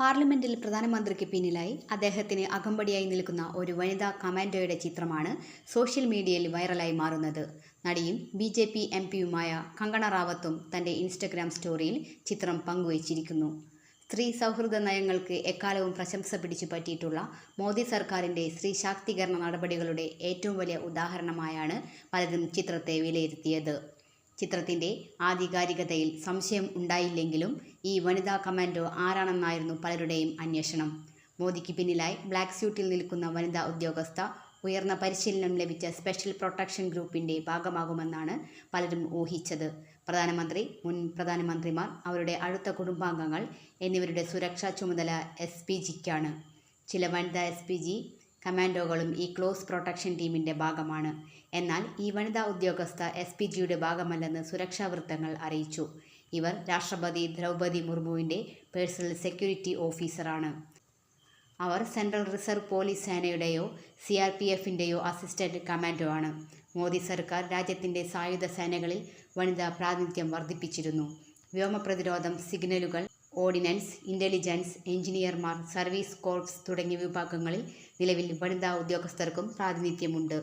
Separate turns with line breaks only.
പാർലമെന്റിൽ പ്രധാനമന്ത്രിക്ക് പിന്നിലായി അദ്ദേഹത്തിന് അകമ്പടിയായി നിൽക്കുന്ന ഒരു വനിതാ കമാൻഡോയുടെ ചിത്രമാണ് സോഷ്യൽ മീഡിയയിൽ വൈറലായി മാറുന്നത്. നടിയും ബി ജെ പി എം പിയുമായ കങ്കണ റാവത്തും തന്റെ ഇൻസ്റ്റഗ്രാം സ്റ്റോറിയിൽ ചിത്രം പങ്കുവച്ചിരിക്കുന്നു. സ്ത്രീ സൗഹൃദ നയങ്ങൾക്ക് എക്കാലവും പ്രശംസ പിടിച്ചു പറ്റിയിട്ടുള്ള മോദി സർക്കാരിന്റെ സ്ത്രീ ശാക്തീകരണ നടപടികളുടെ ഏറ്റവും വലിയ ഉദാഹരണമായാണ് പലരും ചിത്രത്തെ വിലയിരുത്തിയത്. ചിത്രത്തിന്റെ ആധികാരികതയിൽ സംശയം ഉണ്ടായില്ലെങ്കിലും ഈ വനിതാ കമാൻഡോ ആരാണെന്നായിരുന്നു പലരുടെയും അന്വേഷണം. മോദിക്ക് പിന്നിലായി ബ്ലാക്ക് സ്യൂട്ടിൽ നിൽക്കുന്ന വനിതാ ഉദ്യോഗസ്ഥ ഉയർന്ന പരിശീലനം ലഭിച്ച സ്പെഷ്യൽ പ്രൊട്ടക്ഷൻ ഗ്രൂപ്പിന്റെ ഭാഗമാകുമെന്നാണ് പലരും ഊഹിച്ചത്. പ്രധാനമന്ത്രി മുൻ പ്രധാനമന്ത്രിമാർ അവരുടെ അടുത്ത കുടുംബാംഗങ്ങൾ എന്നിവരുടെ സുരക്ഷാ ചുമതല എസ് പി ജിക്കാണ്. ചില വനിതാ എസ് പി ജി കമാൻഡോകളും ഈ ക്ലോസ് പ്രൊട്ടക്ഷൻ ടീമിന്റെ ഭാഗമാണ്. എന്നാൽ ഈ വനിതാ ഉദ്യോഗസ്ഥ എസ് പി ജിയുടെ ഭാഗമല്ലെന്ന് സുരക്ഷാ വൃത്തങ്ങൾ അറിയിച്ചു. ഇവർ രാഷ്ട്രപതി ദ്രൗപതി മുർമുവിന്റെ പേഴ്സണൽ സെക്യൂരിറ്റി ഓഫീസറാണ്. അവർ സെൻട്രൽ റിസർവ് പോലീസ് സേനയുടെയോ സി ആർ പി എഫിന്റെയോ അസിസ്റ്റന്റ് കമാൻഡോ ആണ് മോദി സർക്കാർ രാജ്യത്തിന്റെ സായുധ സേനകളിൽ വനിതാ പ്രാതിനിധ്യം വർദ്ധിപ്പിച്ചിരുന്നു. വ്യോമ പ്രതിരോധം സിഗ്നലുകൾ ഓർഡിനൻസ് ഇന്റലിജൻസ് എഞ്ചിനീയർമാർ സർവീസ് കോർപ്സ് തുടങ്ങിയ വിഭാഗങ്ങളിൽ നിലവിൽ വനിതാ ഉദ്യോഗസ്ഥർക്കും പ്രാതിനിധ്യമുണ്ട്.